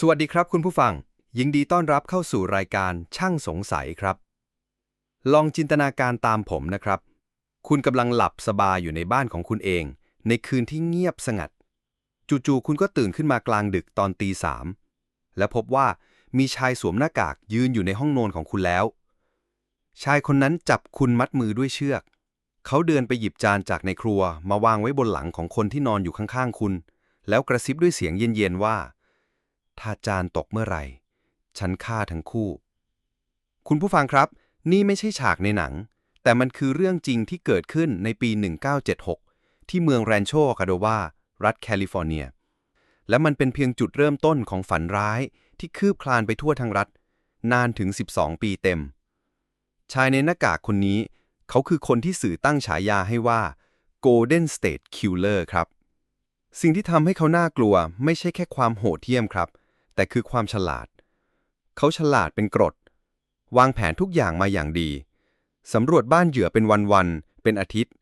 สวัสดีครับคุณผู้ฟัง ยินดีต้อนรับเข้าสู่รายการช่างสงสัยครับ ลองจินตนาการตามผมนะครับ คุณกำลังหลับสบายอยู่ในบ้านของคุณเอง ในคืนที่เงียบสงัด จู่ๆคุณก็ตื่นขึ้นมากลางดึกตอนตีสามและพบว่ามีชายสวมหน้ากากยืนอยู่ในห้องนอนของคุณแล้ว ชายคนนั้นจับคุณมัดมือด้วยเชือก เขาเดินไปหยิบจานจากในครัวมาวางไว้บนหลังของคนที่นอนอยู่ข้างๆคุณ แล้วกระซิบด้วยเสียงเย็นๆว่า ถ้าจานตกเมื่อไหร่ ฉันฆ่าทั้งคู่ คุณผู้ฟังครับ นี่ไม่ใช่ฉากในหนัง แต่มันคือเรื่องจริงที่เกิดขึ้นในปี 1976 ที่เมืองแรนโชคาโดวา รัฐแคลิฟอร์เนีย และมันเป็นเพียงจุดเริ่มต้นของฝันร้ายที่คืบคลานไปทั่วทั้งรัฐ นานถึง 12 ปีเต็ม ชายในหน้ากากคนนี้ เขาคือคนที่สื่อตั้งฉายาให้ว่า Golden State Killer ครับ สิ่งที่ทำให้เขาน่ากลัวไม่ใช่แค่ความโหดเหี้ยมครับ แต่คือความฉลาด เขาฉลาดเป็นกรด วางแผนทุกอย่างมาอย่างดี สำรวจบ้านเหยื่อเป็นวันๆ เป็นอาทิตย์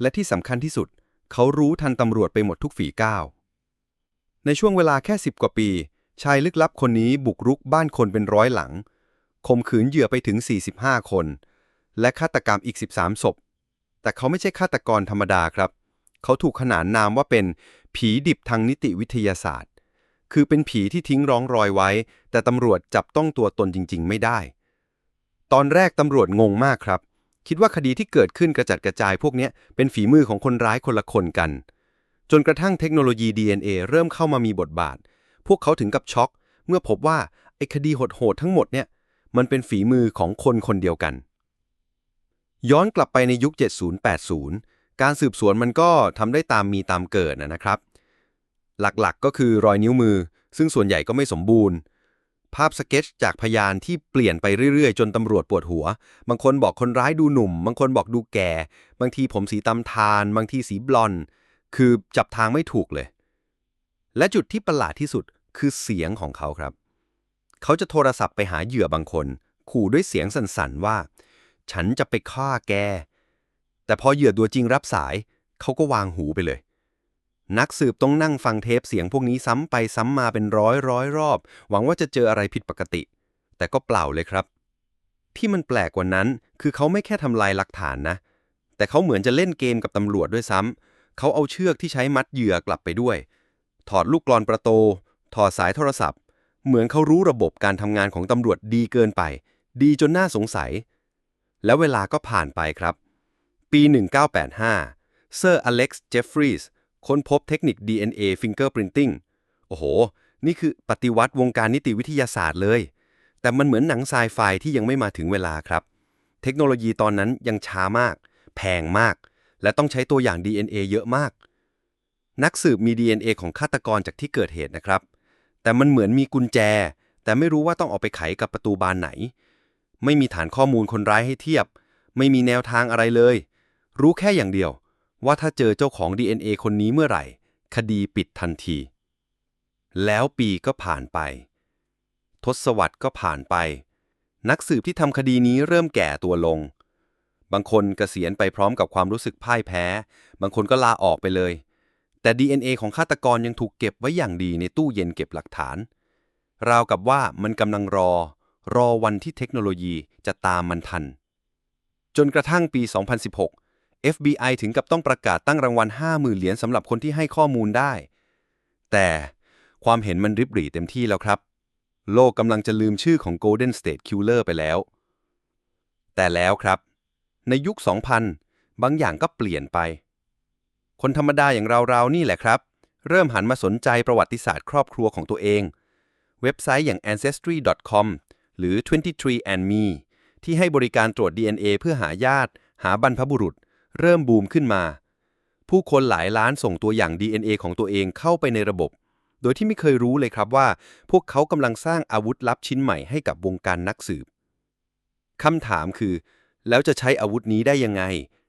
และที่สำคัญที่สุด เขารู้ทันตำรวจไปหมดทุกฝีก้าว ในช่วงเวลาแค่สิบกว่าปี ชายลึกลับคนนี้บุกรุกบ้านคนเป็นร้อยหลังข่มขืนเหยื่อไปถึง 45 คน และฆาตกรรมอีก 13 ศพ แต่เขาไม่ใช่ฆาตกรธรรมดาครับ เขาถูกขนานนามว่าเป็นผีดิบทางนิติวิทยาศาสตร์ คือเป็นผีที่ทิ้งร้องรอยไว้ แต่ตำรวจจับต้องตัวตนจริง ๆ ไม่ได้ ตอนแรกตำรวจงงมากครับ คิดว่าคดีที่เกิดขึ้นกระจัดกระจายพวกนี้เป็นฝีมือของคนร้ายคนละคนกัน จนกระทั่งเทคโนโลยี DNA เริ่มเข้ามามีบทบาท พวกเขาถึงกับช็อก เมื่อพบว่าไอ้คดีโหดๆทั้งหมดเนี่ยมันเป็นฝีมือของคนคนเดียวกัน ย้อนกลับไปในยุค 70-80 การสืบสวนมันก็ทำได้ตามมีตามเกิดนะครับ หลักๆ ก็คือรอยนิ้วมือ ซึ่งส่วนใหญ่ก็ไม่สมบูรณ์ ภาพสเก็ตจากพยานที่เปลี่ยนไปเรื่อยๆ จนตำรวจปวดหัว บางคนบอกคนร้ายดูหนุ่ม บางคนบอกดูแก่ บางทีผมสีตำทาน บางทีสีบลอน คือจับทางไม่ถูกเลย และจุดที่ประหลาดที่สุดคือเสียงของเขาครับ เขาจะโทรศัพท์ไปหาเหยื่อบางคน ขู่ด้วยเสียงสั่นๆว่า ฉันจะไปฆ่าแก แต่พอเหยื่อตัวจริงรับสาย เขาก็วางหูไปเลย นักสืบต้องนั่งฟังเทปเสียงพวกนี้ซ้ำไปซ้ำมาเป็นร้อยร้อยรอบ หวังว่าจะเจออะไรผิดปกติ แต่ก็เปล่าเลยครับ ที่มันแปลกกว่านั้น คือเขาไม่แค่ทำลายหลักฐานนะ แต่เขาเหมือนจะเล่นเกมกับตำรวจด้วยซ้ำเขาเอาเชือกที่ใช้มัดเหยื่อกลับไปด้วย ถอดลูกกลอนประตูถอดสายโทรศัพท์ เหมือนเขารู้ระบบการทำงานของตำรวจดีเกินไป ดีจนน่าสงสัย แล้วเวลาก็ผ่านไปครับ ปี 1985 เซอร์อเล็กซ์ เจฟฟรีส์ ค้นพบเทคนิค DNA Fingerprinting โอ้โห นี่คือปฏิวัติวงการนิติวิทยาศาสตร์เลย แต่มันเหมือนหนังไซไฟที่ยังไม่มาถึงเวลาครับ เทคโนโลยีตอนนั้นยังช้ามาก แพงมาก และต้องใช้ตัวอย่าง DNA เยอะมาก นักสืบมี DNA ของฆาตกรจากที่เกิดเหตุนะครับ แต่มันเหมือนมีกุญแจ แต่ไม่รู้ว่าต้องเอาไปไขกับประตูบานไหน ไม่มีฐานข้อมูลคนร้ายให้เทียบ ไม่มีแนวทางอะไรเลย รู้แค่อย่างเดียว ว่าถ้าเจอเจ้าของ DNA คนนี้เมื่อไหร่ คดีปิดทันที แล้วปีก็ผ่านไป ทศวรรษก็ผ่านไป นักสืบที่ทำคดีนี้เริ่มแก่ตัวลง บางคนเกษียณไปพร้อมกับความรู้สึกพ่ายแพ้ บางคนก็ลาออกไปเลย แต่ DNA ของฆาตกรยังถูกเก็บไว้อย่างดีในตู้เย็นเก็บหลักฐาน ราวกับว่ามันกำลังรอ รอวันที่เทคโนโลยีจะตามมันทัน จนกระทั่งปี 2016 FBI ถึงกับต้องประกาศตั้งรางวัล 50,000 เหรียญสำหรับคนที่ให้ข้อมูลได้ แต่ความเห็นมันริบหรี่เต็มที่แล้วครับ โลกกำลังจะลืมชื่อของ Golden State Killer ไปแล้ว แต่แล้วครับ ในยุค 2000 บางอย่างก็เปลี่ยนไป คนธรรมดาอย่างเราๆ นี่แหละครับ เริ่มหันมาสนใจประวัติศาสตร์ครอบครัวของตัวเอง เว็บไซต์อย่าง ancestry.com หรือ 23andMe ที่ให้บริการตรวจ DNA เพื่อหาญาติ หาบรรพบุรุษ เริ่มบูมขึ้นมา ผู้คนหลายล้านส่งตัวอย่าง DNA ของตัวเองเข้าไปในระบบ โดยที่ไม่เคยรู้เลยครับว่า พวกเขากำลังสร้างอาวุธลับชิ้นใหม่ให้กับวงการนักสืบคำถามคือ แล้วจะใช้อาวุธนี้ได้ยังไง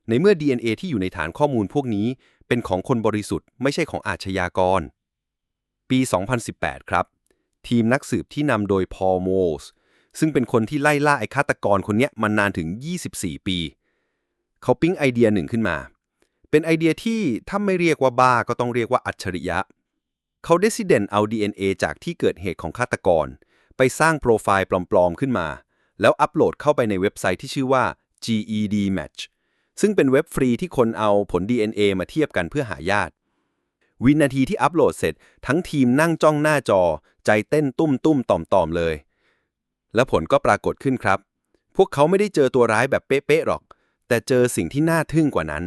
ในเมื่อ DNA ที่อยู่ในฐานข้อมูลพวกนี้ เป็นของคนบริสุทธิ์ไม่ใช่ของอาชญากร ปี 2018 ครับ ทีมนักสืบที่นำโดยพอลโมสซึ่งเป็นคนที่ไล่ล่าไอ้ฆาตกรคนนี้มานานถึง 24 ปี เขาปิ๊งไอเดียหนึ่งขึ้นมา เป็นไอเดียที่ถ้าไม่เรียกว่าบ้าก็ต้องเรียกว่าอัจฉริยะ เขาได้ซิเดนเอา DNA จากที่เกิดเหตุของฆาตกร ไปสร้างโปรไฟล์ปลอม ๆ ขึ้นมา แล้วอัปโหลดเข้าไปในเว็บไซต์ที่ชื่อว่า GED Match ซึ่งเป็นเว็บฟรีที่คนเอาผล DNA มาเทียบกันเพื่อหาญาติ วินาทีที่อัปโหลดเสร็จ ทั้งทีมนั่งจ้องหน้าจอ ใจเต้นตุ้มตุ้มๆต่อมต่อมๆเลย และผลก็ปรากฏขึ้นครับ พวกเขาไม่ได้เจอตัวร้ายแบบเป๊ะๆหรอก แต่เจอสิ่งที่น่าทึ่งกว่านั้น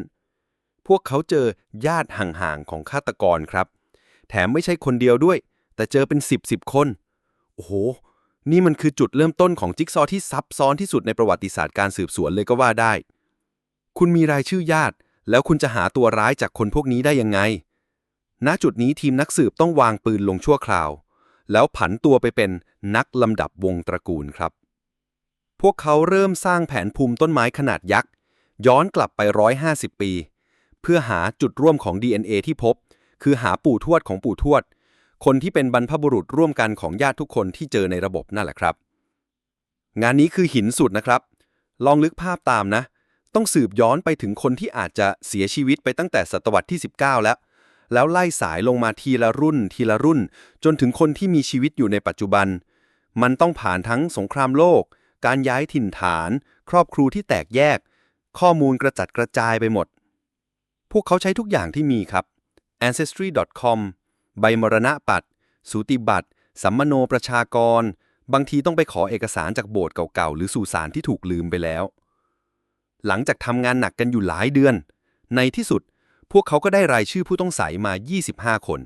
พวกเขาเจอญาติห่างๆของฆาตกรครับ แถมไม่ใช่คนเดียวด้วย แต่เจอเป็น 10บสคน โอ้โห นี่มันคือจุดเริ่มต้นของจิ๊กซอว์ที่ซับซ้อนที่สุดในประวัติศาสตร์การสืบสวนเลยก็ว่าได้ คุณมีรายชื่อญาติ แล้วคุณจะหาตัวร้ายจากคนพวกนี้ได้ยังไง ณ จุดนี้ทีมนักสืบต้องวางปืนลงชั่วคราว แล้วผันตัวไปเป็นนักลำดับวงตระกูลครับ พวกเขาเริ่มสร้างแผนภูมิต้นไม้ขนาดยักษ์ ย้อนกลับไป 150 ปี เพื่อหาจุดร่วมของ DNA ที่พบ คือหาปู่ทวดของปู่ทวด คนที่เป็นบรรพบุรุษร่วมกันของญาติทุกคนที่เจอในระบบนั่นแหละครับ งานนี้คือหินสุดนะครับ ลองลึกภาพตามนะ ต้องสืบย้อนไปถึงคนที่อาจจะเสียชีวิตไปตั้งแต่ศตวรรษที่ 19 แล้ว แล้วไล่สายลงมาทีละรุ่น ทีละรุ่น จนถึงคนที่มีชีวิตอยู่ในปัจจุบัน มันต้องผ่านทั้งสงครามโลก การย้ายถิ่นฐาน ครอบครัวที่แตกแยก ข้อมูลกระจัดกระจายไปหมด พวกเขาใช้ทุกอย่างที่มีครับ ancestry.com ใบมรณะบัตรสูติบัตรสัมมโนประชากร บางทีต้องไปขอเอกสารจากโบสถ์เก่าๆ หรือสุสานที่ถูกลืมไปแล้ว หลังจากทำงานหนักกันอยู่หลายเดือน ในที่สุด พวกเขาก็ได้รายชื่อผู้ต้องใสมา 25 คน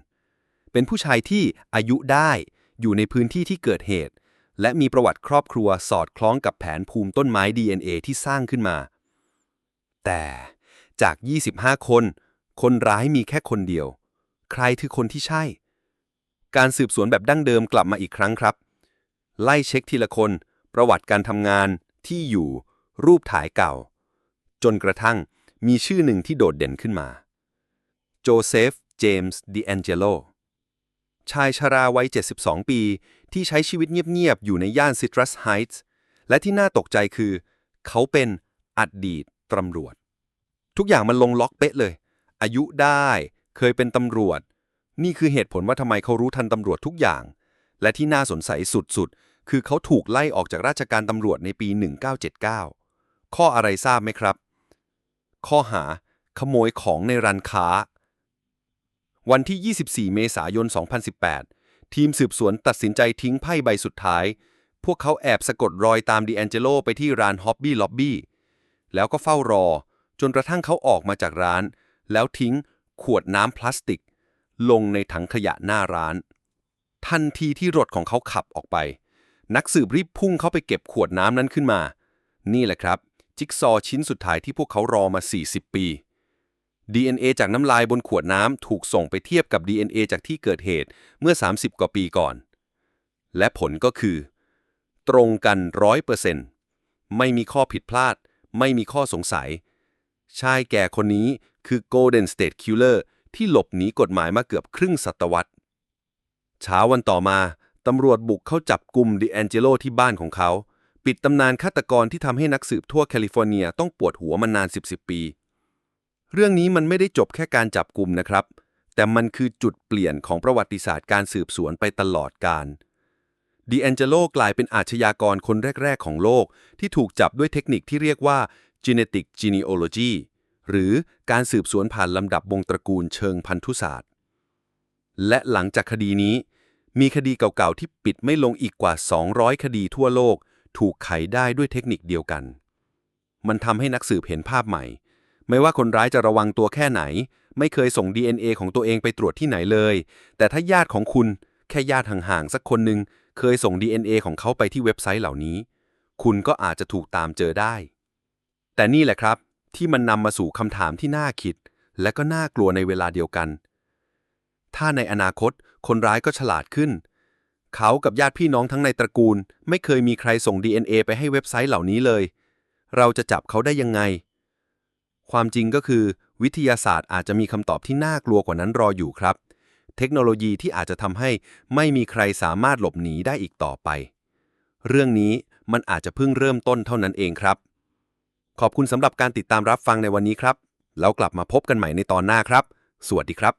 เป็นผู้ชายที่อายุได้ อยู่ในพื้นที่ที่เกิดเหตุ และมีประวัติครอบครัวสอดคล้องกับแผนภูมิต้นไม้ DNA ที่สร้างขึ้นมา แต่จาก 25 คน คนร้ายมีแค่คนเดียว ใครคือคนที่ใช่ การสืบสวนแบบดั้งเดิมกลับมาอีกครั้งครับ ไล่เช็คทีละคน ประวัติการทำงาน ที่อยู่ รูปถ่ายเก่า จนกระทั่งมีชื่อหนึ่งที่โดดเด่นขึ้นมา โจเซฟ เจมส์ดิแองเจโล ชายชราวัย 72 ปี ที่ใช้ชีวิตเงียบ ๆ อยู่ในย่านซิตรัสไฮท์ส์ และที่น่าตกใจคือ เขาเป็นอดีต ตำรวจ ทุกอย่างมันลงล็อกเป๊ะเลย อายุได้ เคยเป็นตำรวจ นี่คือเหตุผลว่าทำไมเขารู้ทันตำรวจทุกอย่าง และที่น่าสนใจสุดๆ คือเขาถูกไล่ออกจากราชการตำรวจในปี 1979 ข้ออะไรทราบไหมครับ ข้อหา ขโมยของในร้านค้า วันที่ 24 เมษายน 2018 ทีมสืบสวนตัดสินใจทิ้งไพ่ใบสุดท้าย พวกเขาแอบสะกดรอยตามดีแองเจโลไปที่ร้านฮอบบี้ล็อบบี้ แล้วก็เฝ้ารอ จนกระทั่งเขาออกมาจากร้าน แล้วทิ้งขวดน้ำพลาสติก ลงในถังขยะหน้าร้าน ทันทีที่รถของเขาขับออกไป นักสืบรีบพุ่งเข้าไปเก็บขวดน้ำนั้นขึ้นมา นี่แหละครับ จิ๊กซอว์ชิ้นสุดท้ายที่พวกเขารอมา 40 ปี DNA จากน้ำลายบนขวดน้ำถูกส่งไปเทียบกับ DNA จากที่เกิดเหตุเมื่อ 30 กว่าปีก่อน และผลก็คือ ตรงกันร้อยเปอร์เซ็นต์ไม่มีข้อผิดพลาด ไม่มีข้อสงสัย ชายแก่คนนี้คือ Golden State Killer ที่หลบหนีกฎหมายมาเกือบครึ่งศตวรรษ เช้าวันต่อมา ตำรวจบุกเข้าจับกลุ่มดิแองเจโลที่บ้านของเขา ปิดตำนานฆาตกรที่ทำให้นักสืบทั่วแคลิฟอร์เนียต้องปวดหัวมานาน 10 10 ปี เรื่องนี้มันไม่ได้จบแค่การจับกลุ่มนะครับ แต่มันคือจุดเปลี่ยนของประวัติศาสตร์การสืบสวนไปตลอดกาล ดิแองเจโลกลายเป็นอาชญากรคนแรก ๆ ของโลก ที่ถูกจับด้วยเทคนิคที่เรียกว่า genetic genealogy หรือการสืบสวนผ่านลำดับวงตระกูลเชิงพันธุศาสตร์ และหลังจากคดีนี้ มีคดีเก่าๆ ที่ปิดไม่ลงอีกกว่า 200 คดีทั่วโลก ถูกไขได้ด้วยเทคนิคเดียวกัน มันทำให้นักสืบเห็นภาพใหม่ ไม่ว่าคนร้ายจะระวังตัวแค่ไหน ไม่เคยส่ง DNA ของตัวเองไปตรวจที่ไหนเลย แต่ถ้าญาติของคุณแค่ญาติห่างๆสักคนหนึ่ง เคยส่ง DNA ของเขาไปที่เว็บไซต์เหล่านี้ คุณก็อาจจะถูกตามเจอได้ แต่นี่แหละครับ ที่มันนำมาสู่คำถามที่น่าคิด และก็น่ากลัวในเวลาเดียวกัน ถ้าในอนาคตคนร้ายก็ฉลาดขึ้น เขากับญาติพี่น้องทั้งในตระกูล ไม่เคยมีใครส่ง DNA ไปให้เว็บไซต์เหล่านี้เลย เราจะจับเขาได้ยังไง ความจริงก็คือ วิทยาศาสตร์อาจจะมีคำตอบที่น่ากลัวกว่านั้นรออยู่ครับ เทคโนโลยีที่อาจจะทำให้ไม่มีใครสามารถหลบหนีได้อีกต่อไป เรื่องนี้มันอาจจะเพิ่งเริ่มต้นเท่านั้นเองครับ ขอบคุณสำหรับการติดตามรับฟังในวันนี้ครับ แล้วกลับมาพบกันใหม่ในตอนหน้าครับ สวัสดีครับ